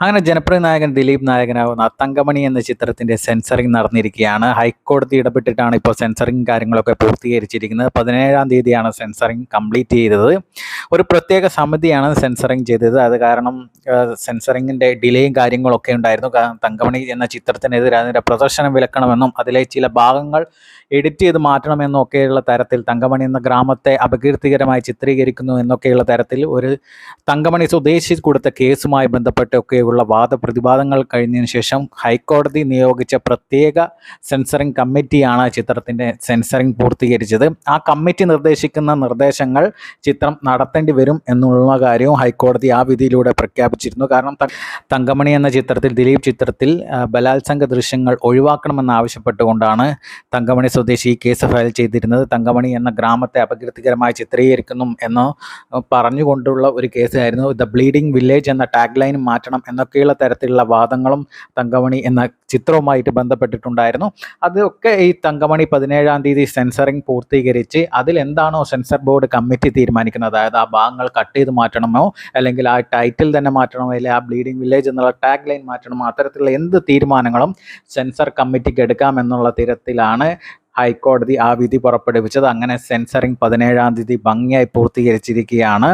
അങ്ങനെ ജനപ്രിയ നായകൻ ദിലീപ് നായകനാകുന്ന തങ്കമണി എന്ന ചിത്രത്തിന്റെ സെൻസറിങ് നടന്നിരിക്കുകയാണ്. ഹൈക്കോടതി ഇടപെട്ടിട്ടാണ് ഇപ്പോൾ സെൻസറിങ് കാര്യങ്ങളൊക്കെ പൂർത്തീകരിച്ചിരിക്കുന്നത്. പതിനേഴാം തീയതിയാണ് സെൻസറിങ് കംപ്ലീറ്റ് ചെയ്തത്. ഒരു പ്രത്യേക സമിതിയാണ് സെൻസറിങ് ചെയ്തത്. അത് കാരണം സെൻസറിങ്ങിന്റെ ഡിലേയും കാര്യങ്ങളൊക്കെ ഉണ്ടായിരുന്നു. തങ്കമണി എന്ന ചിത്രത്തിനെതിരെ അതിന്റെ പ്രദർശനം വിലക്കണമെന്നും അതിലെ ചില ഭാഗങ്ങൾ എഡിറ്റ് ചെയ്ത് മാറ്റണമെന്നും ഒക്കെയുള്ള തരത്തിൽ തങ്കമണി എന്ന ഗ്രാമത്തെ അപകീർത്തികരമായി ചിത്രീകരിക്കുന്നു എന്നൊക്കെയുള്ള തരത്തിൽ ഒരു തങ്കമണി സ്വദേശി കൊടുത്ത കേസുമായി ബന്ധപ്പെട്ടൊക്കെയുള്ള വാദപ്രതിവാദങ്ങൾ കഴിഞ്ഞതിന് ശേഷം ഹൈക്കോടതി നിയോഗിച്ച പ്രത്യേക സെൻസറിംഗ് കമ്മിറ്റിയാണ് ചിത്രത്തിന്റെ സെൻസറിംഗ് പൂർത്തീകരിച്ചത്. ആ കമ്മിറ്റി നിർദ്ദേശിക്കുന്ന നിർദ്ദേശങ്ങൾ ചിത്രം നടത്തേണ്ടി വരും എന്നുള്ള കാര്യവും ഹൈക്കോടതി ആ വിധിയിലൂടെ പ്രഖ്യാപിച്ചിരുന്നു. കാരണം തങ്കമണി എന്ന ചിത്രത്തിൽ ദിലീപ് ചിത്രത്തിൽ ബലാത്സംഗ ദൃശ്യങ്ങൾ ഒഴിവാക്കണമെന്ന് ആവശ്യപ്പെട്ടുകൊണ്ടാണ് തങ്കമണി സ്വദേശി ഈ കേസ് ഫയൽ ചെയ്തിരുന്നത്. തങ്കമണി എന്ന ഗ്രാമത്തെ അപകീർത്തികരമായി ചിത്രീകരിക്കുന്നു എന്ന് പറഞ്ഞുകൊണ്ടുള്ള ഒരു കേസായിരുന്നു. ദ ബ്ലീഡിംഗ് വില്ലേജ് എന്ന ടാഗ് ലൈൻ മാറ്റണം എന്നൊക്കെയുള്ള തരത്തിലുള്ള വാദങ്ങളും തങ്കമണി എന്ന ചിത്രവുമായിട്ട് ബന്ധപ്പെട്ടിട്ടുണ്ടായിരുന്നു. അതൊക്കെ ഈ തങ്കമണി പതിനേഴാം തീയതി സെൻസറിങ് പൂർത്തീകരിച്ച് അതിലെന്താണോ സെൻസർ ബോർഡ് കമ്മിറ്റി തീരുമാനിക്കുന്നത്. അതായത് ആ ഭാഗങ്ങൾ കട്ട് ചെയ്ത് മാറ്റണമോ അല്ലെങ്കിൽ ആ ടൈറ്റിൽ തന്നെ മാറ്റണമോ അല്ലെങ്കിൽ ആ ബ്ലീഡിംഗ് വില്ലേജ് എന്നുള്ള ടാഗ് ലൈൻ മാറ്റണമോ അത്തരത്തിലുള്ള എന്ത് തീരുമാനങ്ങളും സെൻസർ കമ്മിറ്റിക്ക് എടുക്കാമെന്നുള്ള തരത്തിലാണ് ഹൈക്കോടതി ആ വിധി പുറപ്പെടുവിച്ചത്. അങ്ങനെ സെൻസറിങ് പതിനേഴാം തീയതി ഭംഗിയായി പൂർത്തീകരിച്ചിരിക്കുകയാണ്.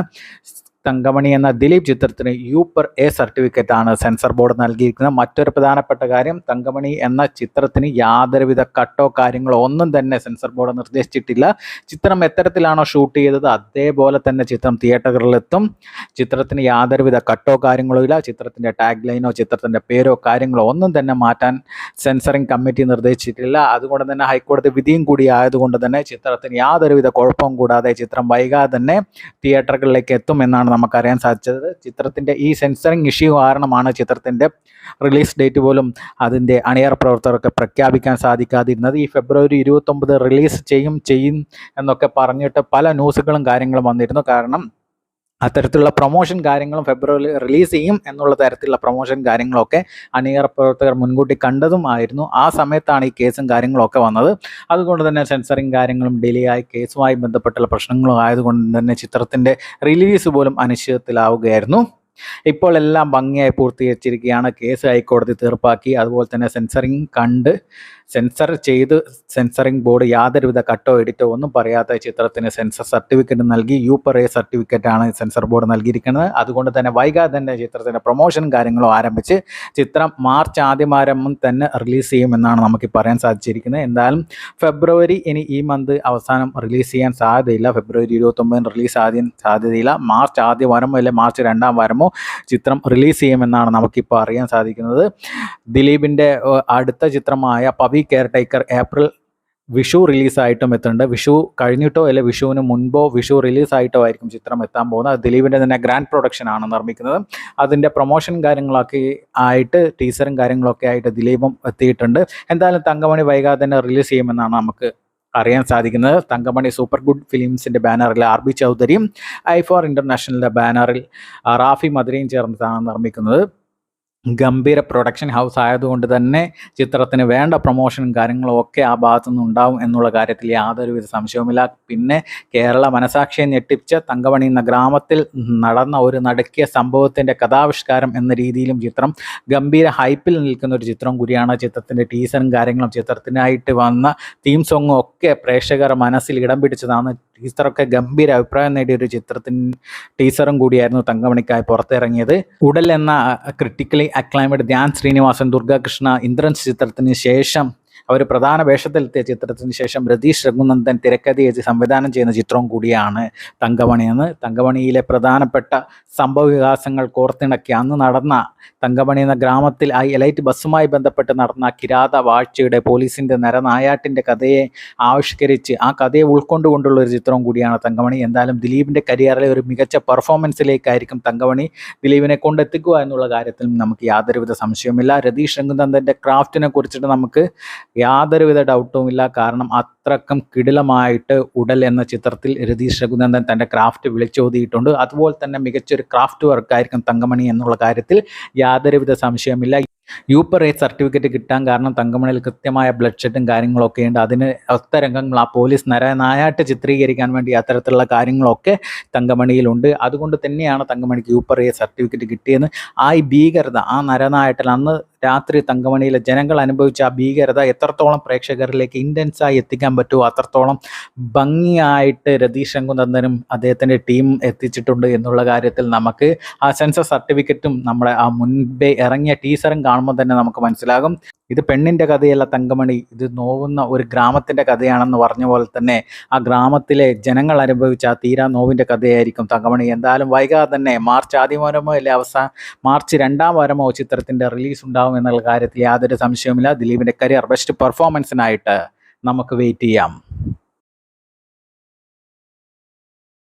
തങ്കമണി എന്ന ദിലീപ് ചിത്രത്തിന് യൂപ്പർ എ സർട്ടിഫിക്കറ്റ് ആണ് സെൻസർ ബോർഡ് നൽകിയിരിക്കുന്നത്. മറ്റൊരു പ്രധാനപ്പെട്ട കാര്യം തങ്കമണി എന്ന ചിത്രത്തിന് യാതൊരുവിധ കട്ടോ കാര്യങ്ങളോ ഒന്നും തന്നെ സെൻസർ ബോർഡ് നിർദ്ദേശിച്ചിട്ടില്ല. ചിത്രം എത്തരത്തിലാണോ ഷൂട്ട് ചെയ്തത്? അതേപോലെ തന്നെ ചിത്രം തിയേറ്ററുകളിലെത്തും. ചിത്രത്തിന് യാതൊരുവിധ കട്ടോ കാര്യങ്ങളോ ഇല്ല. ചിത്രത്തിന്റെ ടാഗ് ലൈനോ ചിത്രത്തിന്റെ പേരോ കാര്യങ്ങളോ ഒന്നും തന്നെ മാറ്റാൻ സെൻസറിംഗ് കമ്മിറ്റി നിർദ്ദേശിച്ചിട്ടില്ല. അതുകൊണ്ട് തന്നെ ഹൈക്കോടതി വിധിയും കൂടി ആയതുകൊണ്ട് തന്നെ ചിത്രത്തിന് യാതൊരുവിധ കുഴപ്പവും കൂടാതെ ചിത്രം വൈകാതെ തന്നെ തിയേറ്ററുകളിലേക്ക് എത്തും എന്നാണ് നമുക്കറിയാൻ സാധിച്ചത് ചിത്രത്തിന്റെ ഈ സെൻസറിങ് ഇഷ്യൂ കാരണമാണ് ചിത്രത്തിന്റെ റിലീസ് ഡേറ്റ് പോലും അതിന്റെ അണിയറ പ്രവർത്തകർക്ക് പ്രഖ്യാപിക്കാൻ സാധിക്കാതിരുന്നത്. ഈ ഫെബ്രുവരി ഇരുപത്തൊമ്പത് റിലീസ് ചെയ്യും ചെയ്യും എന്നൊക്കെ പറഞ്ഞിട്ട് പല ന്യൂസുകളും കാര്യങ്ങളും വന്നിരുന്നു. കാരണം അത്തരത്തിലുള്ള പ്രൊമോഷൻ കാര്യങ്ങളും ഫെബ്രുവരി റിലീസ് ചെയ്യും എന്നുള്ള തരത്തിലുള്ള പ്രൊമോഷൻ കാര്യങ്ങളൊക്കെ അണിയറ പ്രവർത്തകർ മുൻകൂട്ടി കണ്ടതുമായിരുന്നു ആ സമയത്താണ് ഈ കേസും കാര്യങ്ങളൊക്കെ വന്നത്. അതുകൊണ്ട് തന്നെ സെൻസറിങ് കാര്യങ്ങളും ഡിലേ ആയി കേസുമായി ബന്ധപ്പെട്ടുള്ള പ്രശ്നങ്ങളും ആയതുകൊണ്ട് തന്നെ ചിത്രത്തിന്റെ റിലീസ് പോലും അനിശ്ചിതത്തിലാവുകയായിരുന്നു. ഇപ്പോൾ എല്ലാം ഭംഗിയായി പൂർത്തീകരിച്ചിരിക്കുകയാണ്. കേസ് ഹൈക്കോടതി തീർപ്പാക്കി. അതുപോലെ തന്നെ സെൻസറിങ് കണ്ട് സെൻസർ ചെയ്ത് സെൻസറിംഗ് ബോർഡ് യാതൊരുവിധ കട്ടോ എഡിറ്റോ ഒന്നും പറയാത്ത ചിത്രത്തിന് സെൻസർ സർട്ടിഫിക്കറ്റ് നൽകി. യൂപ്പർ എ സർട്ടിഫിക്കറ്റാണ് സെൻസർ ബോർഡ് നൽകിയിരിക്കുന്നത്. അതുകൊണ്ട് തന്നെ വൈകാതെ തന്നെ ചിത്രത്തിന്റെ പ്രൊമോഷൻ കാര്യങ്ങളും ആരംഭിച്ച് ചിത്രം മാർച്ച് ആദ്യം ആരംഭം തന്നെ റിലീസ് ചെയ്യുമെന്നാണ് നമുക്ക് പറയാൻ സാധിച്ചിരിക്കുന്നത്. എന്തായാലും ഫെബ്രുവരി ഇനി ഈ മന്ത് അവസാനം റിലീസ് ചെയ്യാൻ സാധ്യതയില്ല. ഫെബ്രുവരി ഇരുപത്തൊമ്പതിന് റിലീസ് ആദ്യം സാധ്യതയില്ല. മാർച്ച് ആദ്യ വാരമോ അല്ലെങ്കിൽ മാർച്ച് രണ്ടാം വാരമോ ചിത്രം റിലീസ് ചെയ്യുമെന്നാണ് നമുക്കിപ്പോൾ അറിയാൻ സാധിക്കുന്നത്. ദിലീപിന്റെ അടുത്ത ചിത്രമായ Pavi caretaker April Vishu റിലീസായിട്ടും എത്തുന്നുണ്ട്. വിഷു കഴിഞ്ഞിട്ടോ അല്ലെ വിഷുവിന് മുൻപോ വിഷു റിലീസായിട്ടോ ആയിരിക്കും ചിത്രം എത്താൻ പോകുന്നത്. ദിലീപിന്റെ തന്നെ ഗ്രാൻഡ് പ്രൊഡക്ഷൻ ആണ് നിർമ്മിക്കുന്നത്. അതിന്റെ പ്രൊമോഷൻ കാര്യങ്ങളൊക്കെ ആയിട്ട് ടീസറും കാര്യങ്ങളൊക്കെ ആയിട്ട് ദിലീപും എത്തിയിട്ടുണ്ട്. എന്തായാലും തങ്കമണി വൈകാതെ തന്നെ റിലീസ് ചെയ്യുമെന്നാണ് നമുക്ക് അറിയാൻ സാധിക്കുന്നത്. തങ്കമണി സൂപ്പർ ഗുഡ് ഫിലിംസിന്റെ ബാനറിൽ ആർ ബി ചൗധരിയും ഐ ഫോർ ഇന്റർനാഷണലിന്റെ ബാനറിൽ റാഫി മധുരയും ചേർന്നിട്ടാണ് നിർമ്മിക്കുന്നത്. ഗംഭീര പ്രൊഡക്ഷൻ ഹൗസ് ആയതുകൊണ്ട് തന്നെ ചിത്രത്തിന് വേണ്ട പ്രൊമോഷനും കാര്യങ്ങളും ഒക്കെ ആ ഭാഗത്തു നിന്ന് ഉണ്ടാവും എന്നുള്ള കാര്യത്തിൽ യാതൊരുവിധ സംശയവുമില്ല. പിന്നെ കേരള മനസാക്ഷിയെ ഞെട്ടിപ്പിച്ച തങ്കമണി എന്ന ഗ്രാമത്തിൽ നടന്ന ഒരു നടുക്കിയ സംഭവത്തിന്റെ കഥാവിഷ്കാരം എന്ന രീതിയിലും ചിത്രം ഗംഭീര ഹൈപ്പിൽ നിൽക്കുന്ന ഒരു ചിത്രം കൂടിയാണ്. ചിത്രത്തിന്റെ ടീസറും കാര്യങ്ങളും ചിത്രത്തിനായിട്ട് വന്ന തീം സോങ്ങും ഒക്കെ പ്രേക്ഷകർ മനസ്സിൽ ഇടം പിടിച്ചതാണ്. ടീസറൊക്കെ ഗംഭീര അഭിപ്രായം നേടിയ ഒരു ചിത്രത്തിന് ടീസറും കൂടിയായിരുന്നു തങ്കമണിക്കായി പുറത്തിറങ്ങിയത്. ഉടൽ എന്ന ക്രിട്ടിക്കലി അക്ലൈമഡ് ധ്യാൻ ശ്രീനിവാസൻ ദുർഗാകൃഷ്ണ ഇന്ദ്രൻസ് ചിത്രത്തിന് ശേഷം അവർ പ്രധാന വേഷത്തിലെത്തിയ ചിത്രത്തിന് ശേഷം രതീഷ് രഘുനന്ദൻ തിരക്കഥ എഴുതി സംവിധാനം ചെയ്യുന്ന ചിത്രവും കൂടിയാണ് തങ്കമണി എന്ന്. തങ്കമണിയിലെ പ്രധാനപ്പെട്ട സംഭവ വികാസങ്ങൾ കോർത്തിണക്കി അന്ന് നടന്ന തങ്കമണി എന്ന ഗ്രാമത്തിൽ ആ എലൈറ്റ് ബസ്സുമായി ബന്ധപ്പെട്ട് നടന്ന കിരാത വാഴ്ചയുടെ പോലീസിന്റെ നരനായാട്ടിന്റെ കഥയെ ആവിഷ്കരിച്ച് ആ കഥയെ ഉൾക്കൊണ്ടുകൊണ്ടുള്ള ഒരു ചിത്രവും കൂടിയാണ് തങ്കമണി. എന്തായാലും ദിലീപിന്റെ കരിയറിലെ ഒരു മികച്ച പെർഫോമൻസിലേക്കായിരിക്കും തങ്കമണി ദിലീപിനെ കൊണ്ടെത്തിക്കുക എന്നുള്ള കാര്യത്തിൽ നമുക്ക് യാതൊരുവിധ സംശയവുമില്ല. രതീഷ് രംഗനന്ദന്റെ ക്രാഫ്റ്റിനെ കുറിച്ചിട്ട് നമുക്ക് യാതൊരുവിധ ഡൗട്ടും ഇല്ല. കാരണം അത്രക്കും കിടിലമായിട്ട് ഉടൽ എന്ന ചിത്രത്തിൽ രതീഷ് രഘുനന്ദൻ തന്റെ ക്രാഫ്റ്റ് വിളിച്ചോതിയിട്ടുണ്ട്. അതുപോലെ തന്നെ മികച്ചൊരു ക്രാഫ്റ്റ് വർക്കായിരിക്കും തങ്കമണി എന്നുള്ള കാര്യത്തിൽ യാതൊരുവിധ സംശയമില്ല യൂപ്പർ എ സർട്ടിഫിക്കറ്റ് കിട്ടാൻ കാരണം തങ്കമണിയിൽ കൃത്യമായ ബ്ലഡ് ഷെഡും കാര്യങ്ങളൊക്കെ ഉണ്ട്. അതിന് ഒത്ത രംഗങ്ങൾ ആ പോലീസ് നരനായാട്ട് ചിത്രീകരിക്കാൻ വേണ്ടി അത്തരത്തിലുള്ള കാര്യങ്ങളൊക്കെ തങ്കമണിയിലുണ്ട്. അതുകൊണ്ട് തന്നെയാണ് തങ്കമണിക്ക് യൂപ്പർ എ സർട്ടിഫിക്കറ്റ് കിട്ടിയെന്ന് ആ ഭീകരത ആ നരനായട്ടിൽ അന്ന് രാത്രി തങ്കമണിയിലെ ജനങ്ങൾ അനുഭവിച്ച ആ ഭീകരത എത്രത്തോളം പ്രേക്ഷകരിലേക്ക് ഇന്റൻസായി എത്തിക്കാൻ പറ്റുമോ അത്രത്തോളം ഭംഗിയായിട്ട് രതീഷ് ശങ്കുനന്ദനും അദ്ദേഹത്തിന്റെ ടീം എത്തിച്ചിട്ടുണ്ട് എന്നുള്ള കാര്യത്തിൽ നമുക്ക് ആ സെൻസർ സർട്ടിഫിക്കറ്റും നമ്മുടെ ആ മുൻപേ ഇറങ്ങിയ ടീസറും കാണുമ്പോൾ തന്നെ നമുക്ക് മനസ്സിലാകും. ഇത് പെണ്ണിന്റെ കഥയല്ല തങ്കമണി ഇത് നോവുന്ന ഒരു ഗ്രാമത്തിന്റെ കഥയാണെന്ന് പറഞ്ഞ പോലെ തന്നെ ആ ഗ്രാമത്തിലെ ജനങ്ങൾ അനുഭവിച്ച ആ തീരാ നോവിന്റെ കഥയായിരിക്കും തങ്കമണി. എന്തായാലും വൈകാതെ തന്നെ മാർച്ച് ആദ്യ വാരമോ അല്ലെ അവസാന മാർച്ച് രണ്ടാം വാരമോ ചിത്രത്തിന്റെ റിലീസ് ഉണ്ടാവും എന്നുള്ള കാര്യത്തിൽ യാതൊരു സംശയവുമില്ല. ദിലീപിന്റെ കരിയർ ബെസ്റ്റ് പെർഫോമൻസിനായിട്ട് നമുക്ക് വെയിറ്റ് ചെയ്യാം.